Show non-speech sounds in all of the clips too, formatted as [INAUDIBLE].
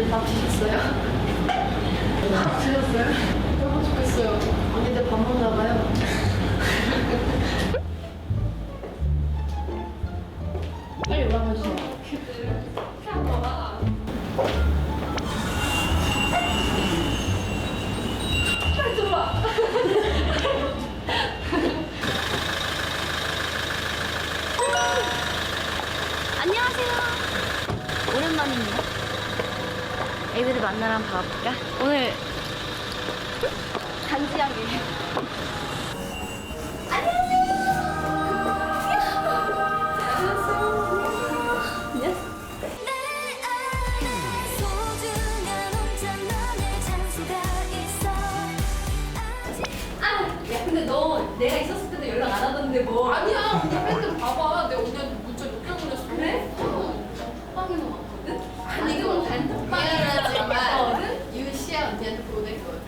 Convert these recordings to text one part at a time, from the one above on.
다들 밥 드셨어요? 밥 드셨어요? 너무 좋겠어요. 언니들 밥 먹나 봐요. 만나러 한번 가볼까? 오늘 있어 아, 야 근데 너 내가 있었을 때도 연락 안 하던데 뭐? 아니야, 우리 밴드 봐봐. 내가 언니한테 문자 몇개 보냈어. 그래? 어. 빵이 나 왔거든? 아니, 그건 단톡방이라지만 미안하지만 유시아 언니한테 보낼 거야.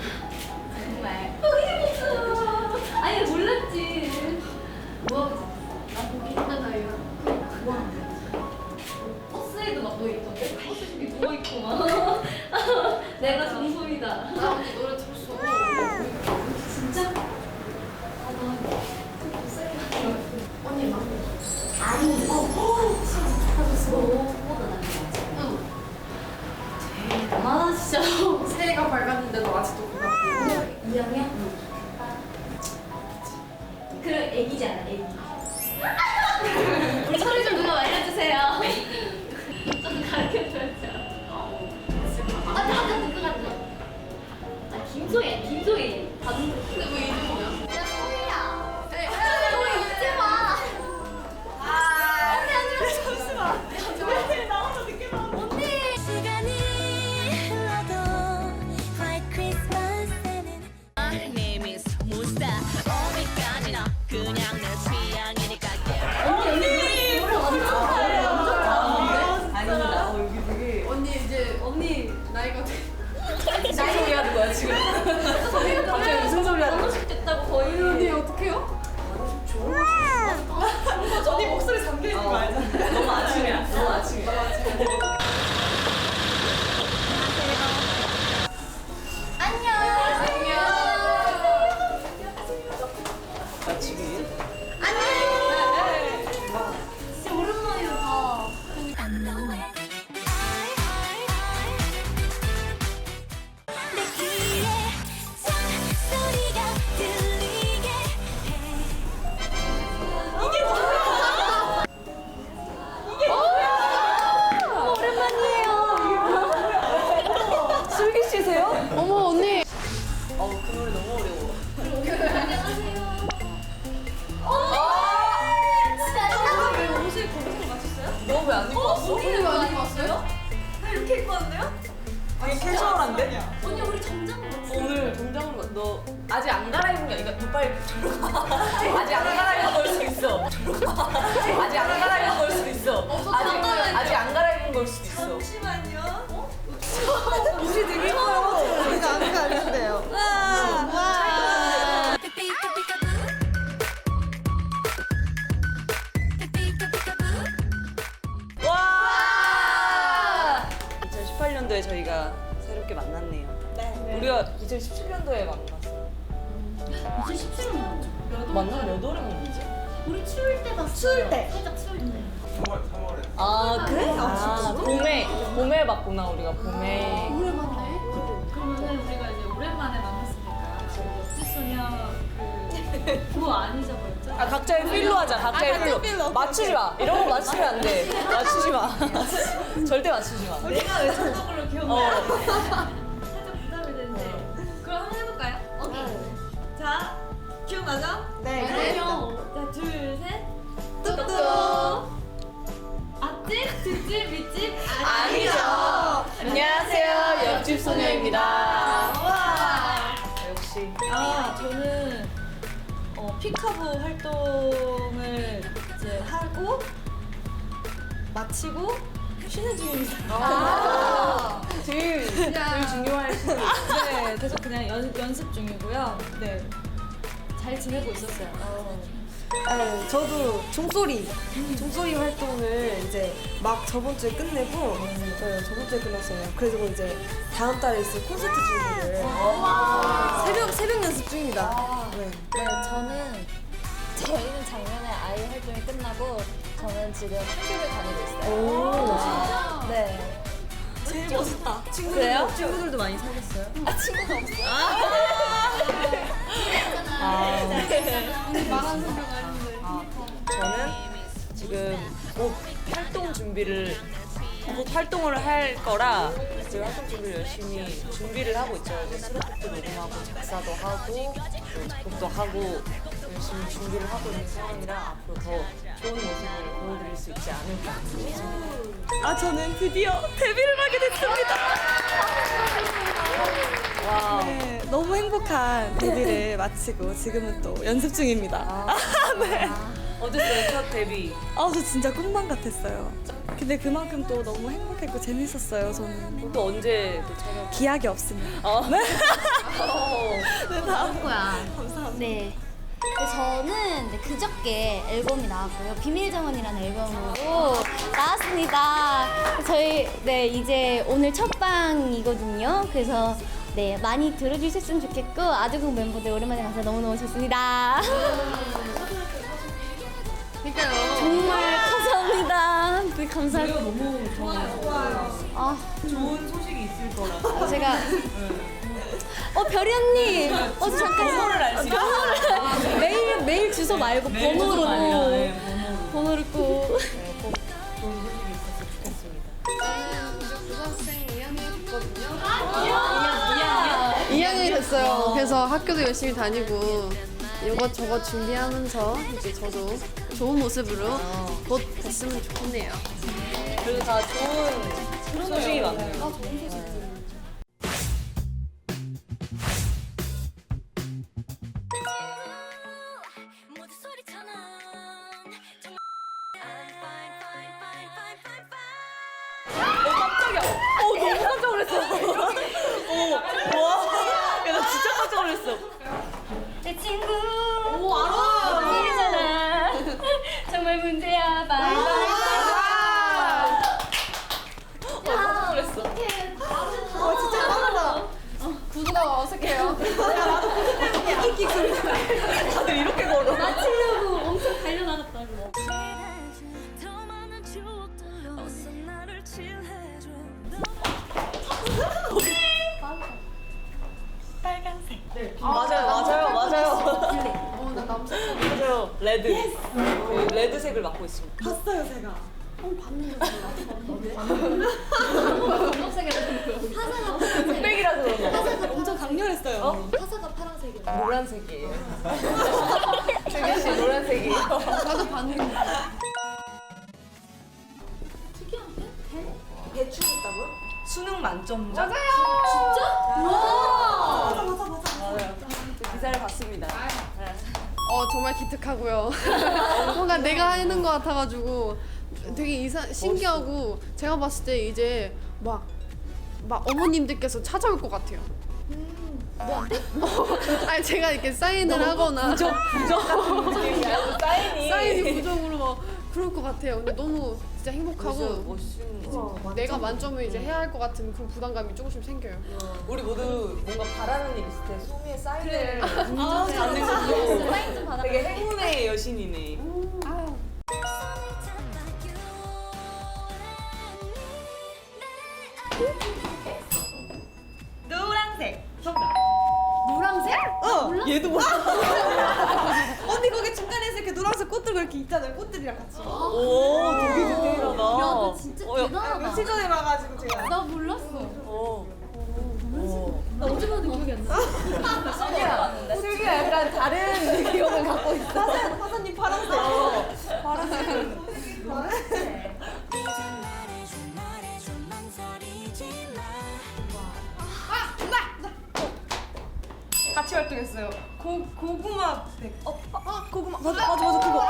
정말. 어, 재밌어. 아니 몰랐지. 뭐 하고 나. 뭐 하는 거야? 버스에도 막 너 있던데? 버스 저기 누워 있고 막. [LAUGHS] 내가 정소이다. 나 언니 노래 들었어. 진짜? 아, 나 언니 막. 아니, 어, 어, 진짜. 너보다 응. 아, 진짜. 새해가 밝았는데도 아직도 그럼 애기지 않아, 애기. 우리 소리 좀 누가 알려주세요. 좀 가르쳐줘야죠. 아, 잠깐, 잠깐, 잠깐. 아, 김소희, 김소희. 받은 거. 근데 왜 거의. 언니 어떡해요? 언니 목소리 잠겨 있는 거 알잖아. 너 아직 안 갈아입은 걸수 있어. 아직 안 갈아입은 걸수 있어. 아직 잠깐만요. 아직 안 갈아입은 걸 수도 있어. 잠시만요. 옷이 되게 예뻐요. 우리가 안 가는데요. 삐삐까삐까부 삐삐까삐까부 와! 2018년도에 저희가 새롭게 만났네요. 우리가 2017년도에 만났어. 2017년 만난 몇 월에 만났지? 우리 추울 때 봤어요. 추울 때. 살짝 추울 때. 3월 3월에 아 그래? 아, 봄에 봄에 봤구나 우리가 봄에. 오랜만에. 그러면은 우리가 이제 오랜만에 만났으니까 역지소녀 그 그거 아니죠 뭐였죠? 아 각자의 필로 하자. 각자의 필로. 맞추지 마. 이런 거 맞추면 안 돼. 맞추지 마. [LAUGHS] 절대 맞추지 마. 내가 외쳤던 걸로 어. 기억나요. 살짝 부담이 되는데 그럼 한번 해볼까요? 오케이. 자 기억나죠? 네. 그럼요. 자 둘 셋. 뚝뚝. 앞집, 뒷집, 윗집 아니죠. 안녕하세요. 옆집 소녀입니다. 와 씨. 아 저는 어, 피카부 활동을 이제 하고 마치고 쉬는 중입니다. 아. [LAUGHS] 제일 제일 중요할 시 네, 계속 그냥 연, 연습 중이고요. 네, 잘 지내고 있었어요. 네, 저도 종소리, 종소리 활동을 이제 막 저번 주에 끝내고, 네, 저번 주에 끝났어요. 그리고 이제 다음 달에 있을 콘서트 준비를 새벽 새벽 연습 중입니다. 네. 네, 저는 저희는 작년에 아이 활동이 끝나고 저는 지금 학교를 다니고 있어요. 네. 제일 멋있다. 그래요? 친구들도 많이 사귀었어요. 아 친구가 없어요. 저는 지금 곧 활동 준비를 곧 활동을 할 거라 지금 활동 준비를 열심히 준비를 하고 있죠. 이제 수록곡도 녹음하고 작사도 하고 또 작곡도 하고 열심히 준비를 하고 있는 상황이라 앞으로 더 좋은 모습을 보여드릴 수 있지 않을까 싶습니다. 아, 저는 드디어 데뷔를 하게 됐습니다. 와. 네, 너무 행복한 데뷔를 마치고 지금은 또 연습 중입니다. 어땠어요? 첫 데뷔. 아, 저 진짜 꿈만 같았어요. 근데 그만큼 또 너무 행복했고 재밌었어요, 저는. 또 언제 또 촬영? 기약이 없습니다. 어. [LAUGHS] 거야. 감사합니다. 네. 네, 저는 이제 그저께 앨범이 나왔고요. 비밀정원이라는 앨범으로 나왔습니다. 저희 네 이제 오늘 첫 방이거든요. 그래서 네 많이 들어주셨으면 좋겠고 아두국 멤버들 오랜만에 봐서 너무너무 좋습니다. 그러니까요. 정말 감사합니다. 네, 감사합니다. 너무 좋아요. 아, 좋은 소식이 있을 거라. 제가 어 별이 언니 어 잠깐 번호를 알수 있어. 번호를 [LAUGHS] 메일 메일 주소 말고 번호로 네, 번호를 꼭꼭 좋은 소식이 있었으면 좋겠습니다. 저는 이제 고등학생 2학년 됐거든요. 2학년이 됐어요. 그래서 학교도 열심히 다니고 이것저것 준비하면서 이제 저도 좋은 모습으로 곧 됐으면 좋겠네요. 그리고 다 좋은 소식이 많네요. 모두 레드. 그 레드색을 맡고 있습니다. 봤어요, 제가. [LAUGHS] 흑백이라서 그런가 봐. 엄청 강렬했어요. 화사가 파란색이야 노란색이에요. [LAUGHS] 기특하고요. [LAUGHS] 뭔가 내가 하는 것 같아가지고 되게 이상 신기하고 제가 봤을 때 이제 막 막 어머님들께서 찾아올 것 같아요. 뭐? 아니 제가 이렇게 사인을 하거나 부적. 사인이. 사인이 부정으로 막 그럴 것 같아요. 근데 너무 진짜 행복하고 멋있는 거. 내가 만점을 이제 해야 할 것 같은 그런 부담감이 조금씩 생겨요. 우리 모두 뭔가 바라는 일 있을 때 소미의 사인을 네. 아, 받는 것도 사인 좀 받아 되게 행운의 여신이네. 얘도 몰라. 언니 거기 중간에서 이렇게 노란색 꽃들 이렇게 있잖아요. 꽃들이랑 같이. 오, 되게 디테일하다. 야, 너 진짜 어, 야, 대단하다. 며칠 전에 봐가지고 제가. 나 몰랐어. 어. 어. 나 어제 봐도 기억이 안 나. 슬기야, 약간 다른 기억을 갖고 있어. 화사, 화사님 파란색. 파란색. 활동했어요. 고 고구마 백. 어, 아 고구마 맞아 맞아 맞아 그거.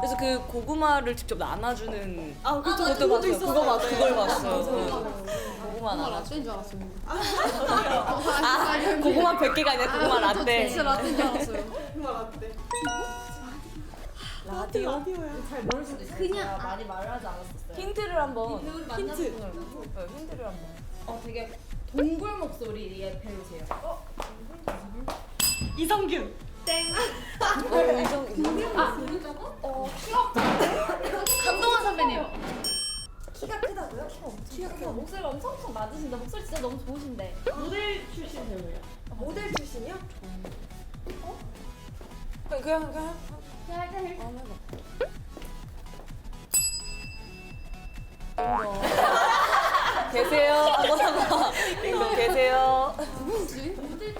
그래서 그 고구마를 직접 나눠주는 아, 그것도 그것도. 그거 봤 그걸 봤어요. 맞아, 응. 맞아. 고구마 정말 나눠. 라떼인 줄 알았습니다. [LAUGHS] 아 고구마 100개가 아니라 고구마 라떼. 진짜 라떼인 줄 알았어요. 라디오? 그냥 많이 말하지 않았었어요. 힌트를 한번. 힌트. 힌트를 한번. 어 되게 동굴 목소리에 배우세요. 어? 이성균. 땡. 강동원 [LAUGHS] 선배님. 키가 크다고요? 키가 크고 목소리가 엄청 엄청 낮으신데 목소리 진짜 너무 좋으신데. 모델 출신 배우예요. 모델 출신이요? 그냥 그냥 그냥. 계세요? 빙동 [LAUGHS] 계세요? 누구지? 모델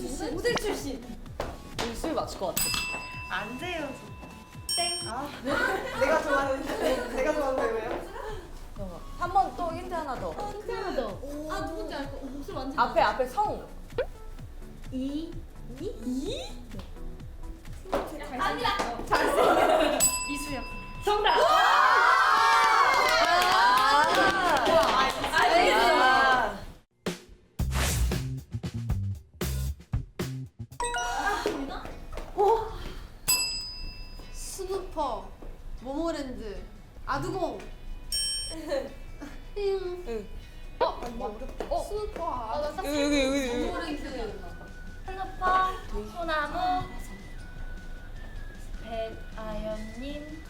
출신. 모델 출신. 일수일 맞출 것 같아. 안재현. 내가 좋아하는 내가 좋아하는 배우예요? 한 번 또 힌트 하나 더. 하나 더. 아 누군지 알고 목소리 완전. 앞에 앞에 성. 이. 이수혁. 정답. 스누퍼, 모모랜드, 아두공. 응. 응. 어, 뭐 어렵다. 어, 스누퍼, 아, 여기 여기 여기. 여기. 모모랜드. 슬로퍼, 소나무, 백아연님,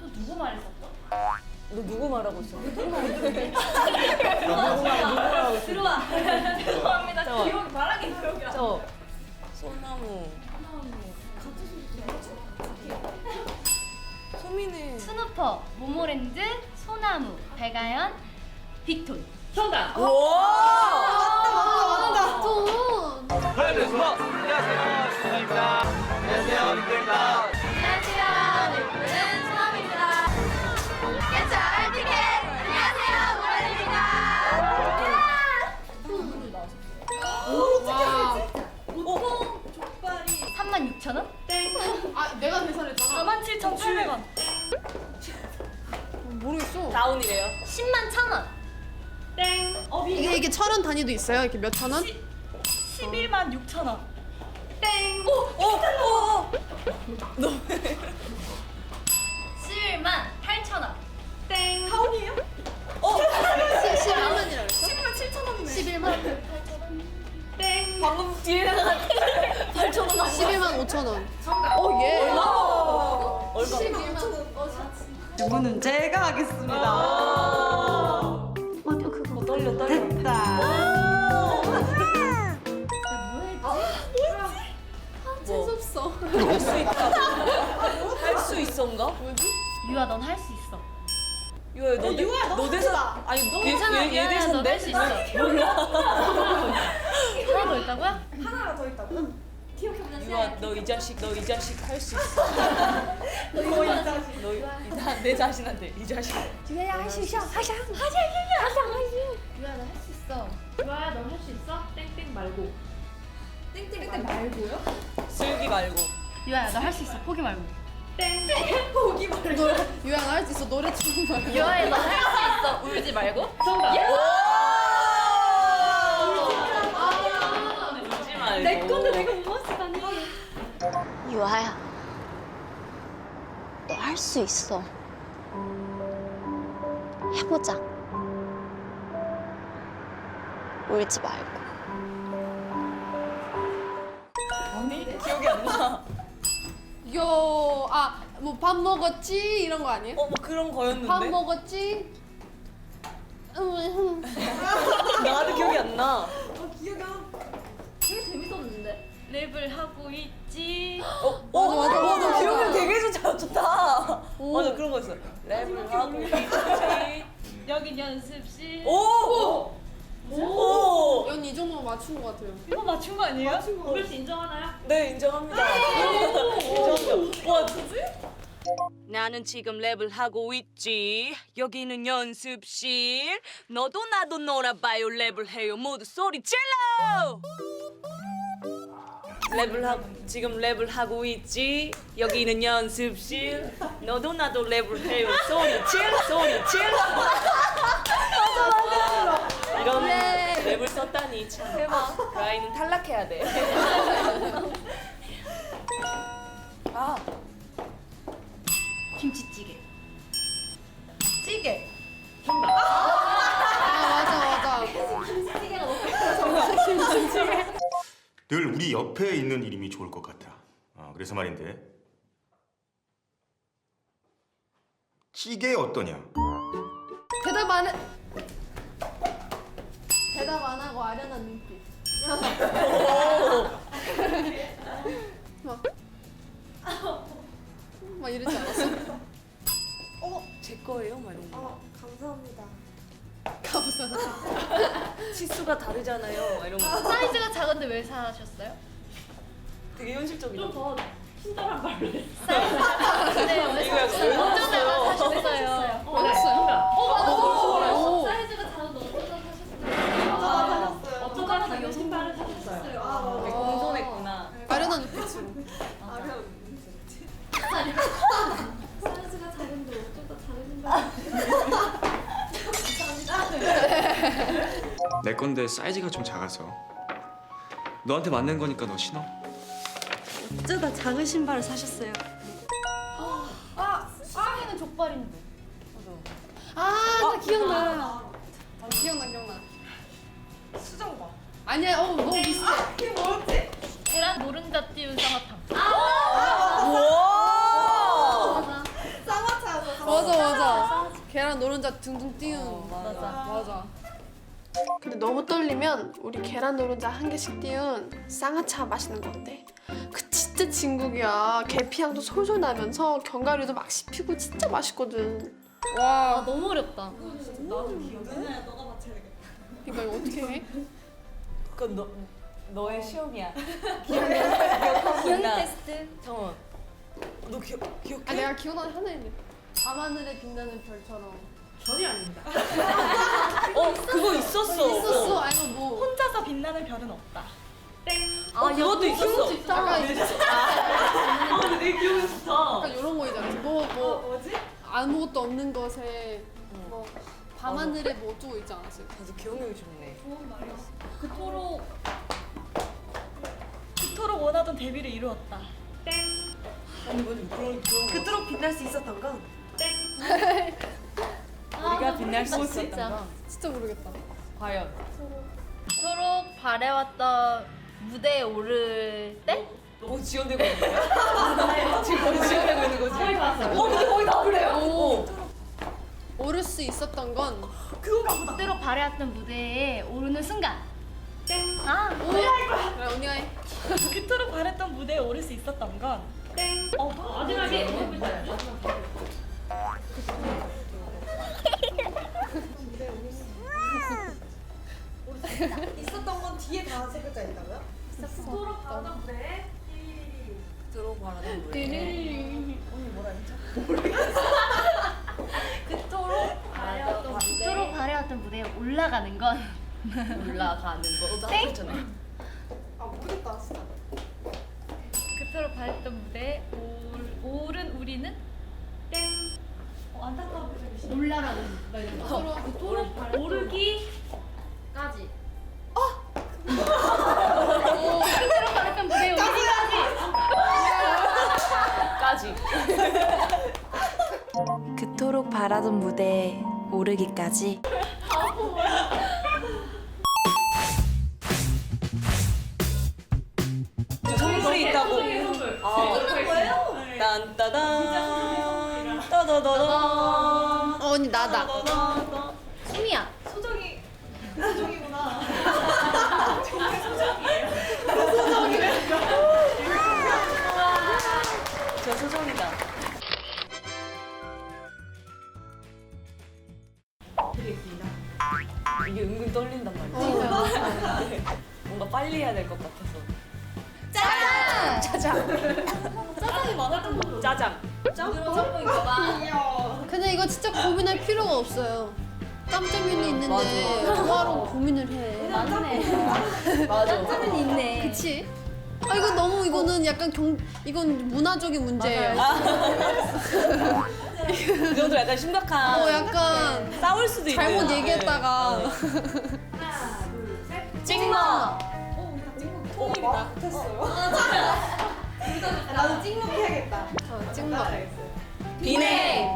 또 누구 말했었죠? 너 누구 말하고 있어? 들어와. 죄송합니다. 저. 기억 말하기 기억이 안 나. 저 소나무. 소민의 스누퍼, 모모랜드, 소나무, 백아연, 빅톤. 정답. 와! 아, 돈. 안녕하세요. 원 단위도 있어요? 이렇게 몇 천 원? 11만 6천 원. 땡. 어, 어. 11만 8,000원. 땡. 타운이에요? 11만이라 그랬어? 10만 7천 원이네. 11만. 땡. 방금 뒤에 나가 8천 원 나왔어. 11만 5천 원. 어, 예. 얼마? 11만. 이거는 제가 하겠습니다. 재수없어. 할 수 있다. 할 수 있어인가? 유아 넌 할 수 있어. 유아 너 유아 너 대사 아니 괜찮아. 얘, 얘 유아야 대사인데? 넌할 수 있어. 몰라. [LAUGHS] 하나 더 있다고요? 하나가 더 있다고? 유아 너 이 자식 너 이 자식 할 수 있어. 너내 자신한테 이 자식. 유아야 할 수 있어. 하자. 하자. 하자. 하자. 유아 넌 할 수. 유아야 넌할수 있어? 땡땡 말고. 땡땡 말고요? 슬기 말고. 유아야 너 할 수 있어. 포기 말고. 땡. 유양 할수 있어. 노래 추는 말. 유아야 너 할 수 있어. 울지 말고. 정답. 울지 말고. 내 건데 내가 못 맞추다니. 유아야, 너 할 수 있어. 해보자. 울지 말고. 기억이 안 나. 요, 아, 뭐 밥 먹었지? 이런 거 아니에요? 어 뭐 그런 거였는데. 밥 먹었지? 음, 나도 기억이 안 나. 되게 재밌었는데. 랩을 하고 있지. 어, 어, 맞아, 맞아, 어, 너 맞아. 기억력 되게 좋다. 좋다. 오. 맞아, 그런 거 있어. 랩을 하고 있지. 여긴 연습실. 오! 오! 연이 정도 맞춘 것 같아요. 이거 맞춘 거 아니에요? 맞춘 거. 수 인정하나요? 네, 인정합니다. [LAUGHS] 인정합니다. 와, 진짜? 나는 지금 랩을 하고 있지. 여기는 연습실. 너도 나도 놀아봐요. 랩을 해요. 모두 소리 질러! 랩을 하고 지금 랩을 하고 있지. 여기는 연습실. 너도 나도 랩을 해요. 소리 질러, 소리 질러. [LAUGHS] 이런 랩을 썼다니 참. 대박. 라인은 탈락해야 돼. 아. 김치찌개. 찌개. 아 맞아 맞아. 늘 우리 옆에 있는 이름이 좋을 것 같아. 아, 그래서 말인데 찌개 어떠냐? 대답 안 해. 대답 안 하고 아련한 눈빛. 막, 막 이러지 않았어? 제 거예요? 막 이런 거. 어, 감사합니다. 감사. 치수가 [LAUGHS] 다르잖아요. 막 이런 거. 사이즈가 작은데 왜 사셨어요? 되게 현실적이죠. 더 친절한 말로 해. 네, 왜 이거 약간 사셨어요? 왜 어쩌다가 사셨어요? 어딨어요? 내 건데 사이즈가 좀 작아서 너한테 맞는 거니까 너 신어 어쩌다 작은 신발을 사셨어요. 수영이는 족발인데. 아, 나 기억나. 어, 기억나, 기억나. 수정과. 아니야, 어, 너무 비슷해. 이게 뭐였지? 계란 노른자 띄운 쌍화탕. 우와! 맞아, 맞아. 노른자 둥둥 띄운. 어, 맞아. 맞아. 근데 너무 떨리면 우리 계란 노른자 한 개씩 띄운 쌍화차 마시는 거 어때? 그 진짜 진국이야. 계피향도 솔솔 나면서 견과류도 막 씹히고 진짜 맛있거든. 아 와, 너무 어렵다. 이거 이거 어떻게 해? 그건 너 너의 시험이야. 기억 나- 테스트. 잠깐만. 너 기억 기억해? 아, 내가 기억나는 하나 있네. 밤하늘에 빛나는 별처럼. 전혀 아닙니다. [LAUGHS] 어 그거 있었어. 있었어. 아니 뭐. 혼자서 빛나는 별은 없다. 어 그것도 있었어. 약간 이제 [LAUGHS] 아, 근데 내 기억이 좋다. 약간 이런 거 있잖아. 뭐뭐 뭐지? 아무것도 없는 것에 뭐 밤하늘에 뭐 어쩌고 있지 않았어요? 아주 기억력이 좋네. 그토록 그토록 원하던 데뷔를 이루었다. 아니 맞아 그런 그런 거. 그토록 빛날 수 있었던 건 [LAUGHS] 우리가 빛날 수뭐 있었던 진짜. 건 진짜 모르겠다. 과연 그토록 바래왔던 무대에 오를 때? 어 지연되고 있는 거야? [LAUGHS] 지금 거의 지연되고 있는 거지? 거의 봤어. 어 근데 거의 다 그래요. 오. 오를 수 있었던 건 그토록 바래왔던 무대에 오르는 순간. 땡. 아, 그래 언니가 해. 그토록 바랬던 무대에 오를 수 있었던 건 땡. 어, 마지막에 [LAUGHS] 있었던 건 뒤에 다 세 글자 있다고요? [LAUGHS] 그토록 바래왔던 무대. 그토록 바래왔던 무대에 올라가는 건 올라가는 거. [LAUGHS] 있잖아. 아 모르겠다 진짜. 그토록 바랬던 무대에 올, 오른 우리는 땡. 어, 안타까운 표정이시. 올라라는 거. 그토록 그토록 바랬던 오르기까지. 어. 그토록 바랬던 무대에 오르기까지. 까지. 그토록 바라던 무대에 오르기까지 선물이 있다고. 아. 딴따단. 따다다단. 어 언니 나다. 수미야. 빨리 해야 될 것 같아서. 짠! 짜장 짜장 짜장이 많았던 거. 짜장. 근데 이거 진짜 고민할 필요가 없어요. 짬짜면이 있는데 뭐하러 고민을 해. 맞네. 맞아 짬뽕이 있네. 그치? 아 이거 너무 이거는 약간 경 이건 문화적인 문제예요. 그 정도 [LAUGHS] 약간 심각한 어 약간 싸울 수도 있는 잘못 네. 얘기했다가 어. 찍먹 어, 못했어요. 나도 찍먹 해야겠다. 어, 찍먹. 비냉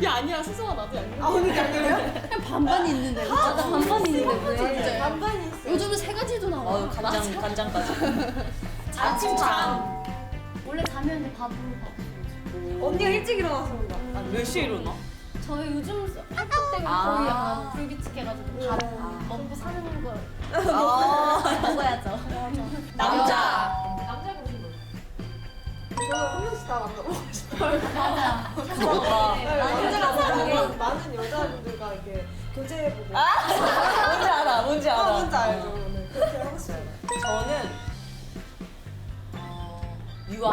어야 아니야 수성아 나도 양념. 아, 언니 양념이요? 그냥 반반이 있는데. 그쵸? 맞아 반반이 있는데 왜? 진짜. 반반이 있어요. 요즘은 세 가지도 나와. 어, 간장 간장까지 [LAUGHS] 아침 잠. 원래 자면 이제 밥으로 밥. 언니가 일찍 일어나서 그런가? 아, 몇 시에 일어나? 저희 요즘 활동 때문에 아. 거의 약간 불규칙해가지고 밥 먹고 사는 걸 아 [LAUGHS] 먹어야죠. 남자 남자가 무슨 거? 저는 한 명씩 다 만나고 싶어요. 맞아. 부럽다. 네, 남자가 사는 많은 여자분들과 이렇게 교제해보고. 뭔지 알아 뭔지 알아 아, 뭔지 알죠? 네, 그렇게 하고 싶어요. 저는 어, 유아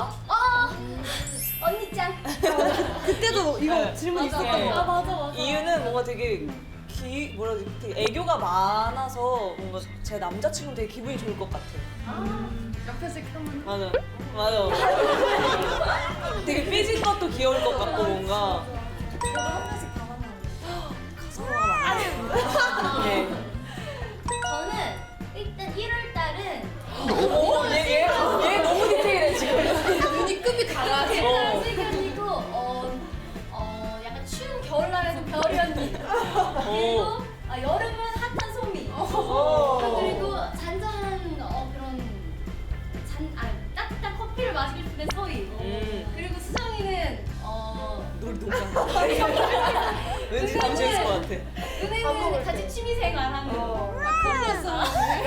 그때도 이거 네. 질문 맞아. 있었던 거. 아 맞아 맞아. 이유는 뭔가 되게 기 뭐라 해야 되지? 되게 애교가 많아서 뭔가 제 남자친구는 되게 기분이 좋을 것 같아. 옆에서 이렇게 하면 맞아. 맞아. [LAUGHS] 되게 삐진 것도 귀여울 것 같고 뭔가. 저도 한 명씩 다 만나요. 네. 저는 일단 1월 달은 오, 얘, 얘, 얘 너무 디테일해 지금. 눈이 급이 달라. 어. 오. 아, 여름은 핫한 소미 오. 그리고 잔잔한 어, 그런 잔, 아, 따뜻한 커피를 싶은 소희 음. 그리고 수정이는 어, 노래 너무 [LAUGHS] 잘한다. 왠지 감정있을것 같아. 은혜는 같이 취미생활하는 어.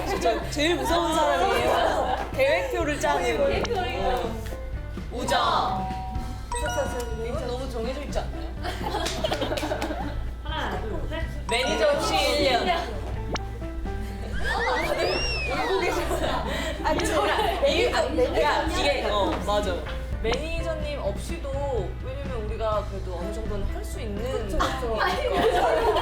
진짜 제일 무서운 사람이에요. 계획표를 짜는. 계획표를 어. 우정. 사사사님. 이건 너무 정해져 있지 않나요? [LAUGHS] 매니저 없이 1년. 아니, 저 이게, 아, 야, 이게, 어, 맞아. 매니저님 없이도, 왜냐면 우리가 그래도 어느 정도는 할 수 있는.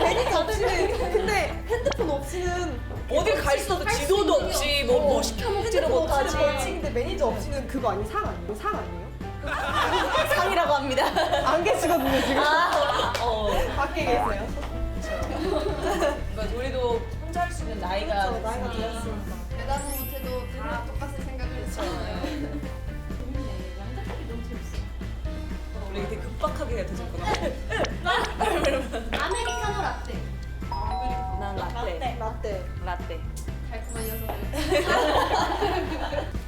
매니저 없이는 근데 핸드폰 없이는 어딜 갈 수도 없고, 지도도 없지, 뭐, 뭐 시켜먹지를 핸드폰 못하지. 벌칙인데 매니저 없이는 그거 아니 상 아니에요? 상 아니에요? [LAUGHS] 상이라고 합니다. 안 계시거든요 지금. 아, 어. 밖에 계세요. 우리도 혼자 할 수 있는 나이가 그렇죠, 나이가 됐으니. 들었으니까. 대답은 못해도 다 똑같이 생각을 했잖아요. 우리 되게 급박하게 되셨구나. 아메리카노 라떼 난 라떼. 라떼. 라떼. 달콤한 녀석들.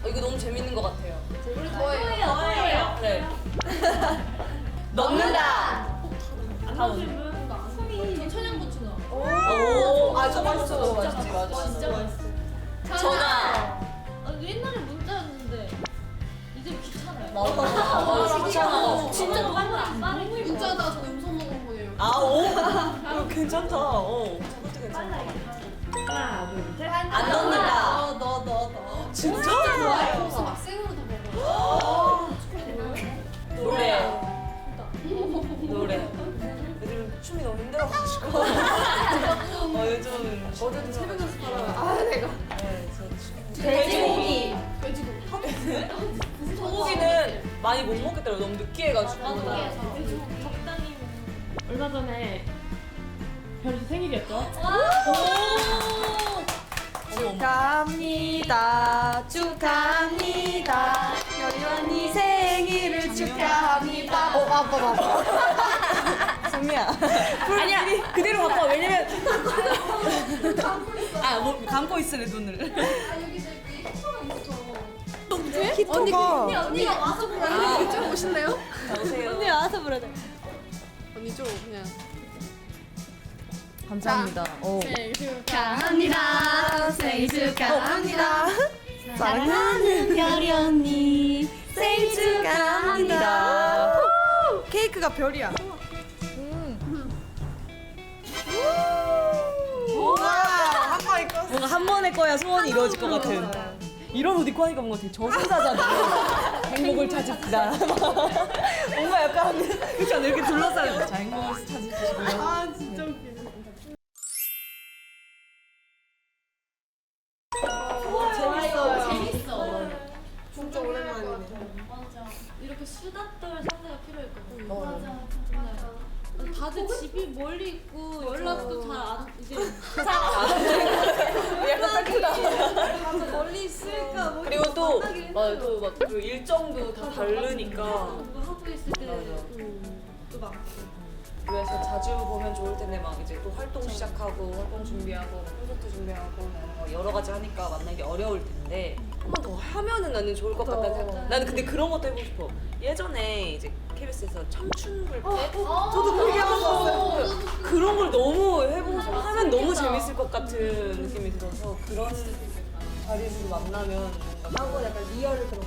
어, 이거 너무 재밌는 것 같아요. 우리 더해요. 저예요 그래. [LAUGHS] 넣는다. 안 분? 아, 저 맛있어. 저 맛있지, 맞아. 진짜 전화. 아, 옛날에 문자였는데 이제 귀찮아요. 맞아. 귀찮아. 진짜 너무 빠르게 문자하다가 저 음성 녹음 보내요. 아, 오. [LAUGHS] 이거 괜찮다. 어. 저것도 괜찮다. 하나 둘 셋. 안 넣는다. 어, 너, 너, 너. 진짜? 좋아요. 벌써 막 생으로도 먹어. 노래. 노래. [LAUGHS] 요즘 춤이 너무 힘들어가지고. 어, 요즘. 어제도 새벽 연습하다가 아 내가 네, 저 춤. 돼지고기. 소고기는 많이 못 먹겠더라고요. 너무 느끼해가지고. 적당히 얼마 전에 별이 생일이었죠? 축하합니다. 축하합니다. 별이 언니 생일을 축하합니다. 어 아빠 아빠. 성미야. [LAUGHS] 아니야, 그대로 와. 왜냐면. 아, 뭐, 감고 있으래, 눈을. 키토가 언니가 와서 보라는 게좀 오실래요? 오세요. 언니 와서 부르네. 언니 좀 그냥. 감사합니다. 생일 축하합니다. 생일 축하합니다. 사랑하는 별이 언니 생일 축하합니다. 케이크가 별이야. 꺼야 소원이 이루어질 것 같은. 이런 옷 입고 하니까 뭔가 되게 저승사자잖아요. 행복을 [LAUGHS] 찾읍시다. [LAUGHS] 뭔가 약간 그렇지 않아요? 이렇게 둘러싸여. 자, 행복을 찾으시고요. 아 진짜 했어요. 맞아, 또막그 일정도 다 다르니까. 뭐 하고 있을 맞아. 때또 막 그래서 자주 보면 좋을 텐데 막 이제 또 활동 시작하고 활동 준비하고 콘서트 준비하고 뭐 여러 가지 하니까 만나기 어려울 텐데 한 번 더 하면은 나는 좋을 것 같다는 생각. 나는 근데 그런 것도 해보고 싶어. 예전에 이제 KBS에서 청춘 불빛 저도 그렇게 하고 싶었어요. 그런 걸 너무 해보고 싶어. 하면 너무 재밌을 것 같은 느낌이 들어서 그런 자리에서 만나면 뭔가 한번 약간 리얼을 그런 거.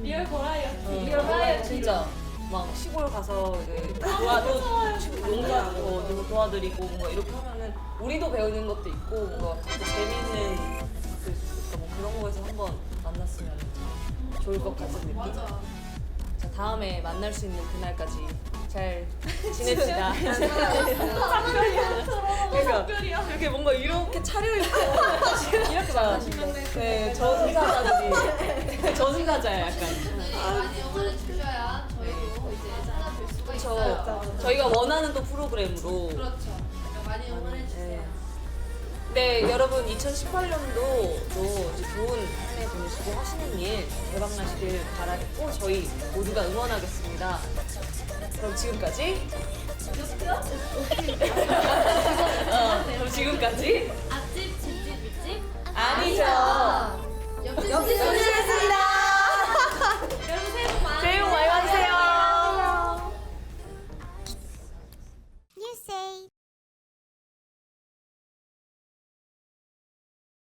리얼 버라이어티. 리얼 하이어 진짜 막 시골 가서 이제 도와도 농사 어, 누구 도와드리고 뭔가 이렇게 하면은 우리도 배우는 것도 있고 뭔가 또 재밌는 있으니까 뭐 그런 거에서 한번 만났으면 참 좋을 것 같은 느낌. 자 다음에 만날 수 있는 그날까지 잘 [LAUGHS] 지냅시다. [LAUGHS] 그러니까 이렇게 뭔가 이렇게 차려입고 [LAUGHS] 이렇게 만나시면 네 저승사자들이 저승사자야 약간. 많이 응원해 주셔야 저희도 이제 찾아뵐 수가 그렇죠. 있어요. 저희가 원하는 또 프로그램으로. 그렇죠. 많이 응원해 주세요. 네, 여러분 2018년도도 좋은 한 해 보내시고 하시는 일 대박 나시길 바라겠고 저희 모두가 응원하겠습니다. 그럼 지금까지. 어, 그럼 지금까지? 앞집, 집집, 밑집? 아니죠. 옆집 소리 소리 소리였습니다.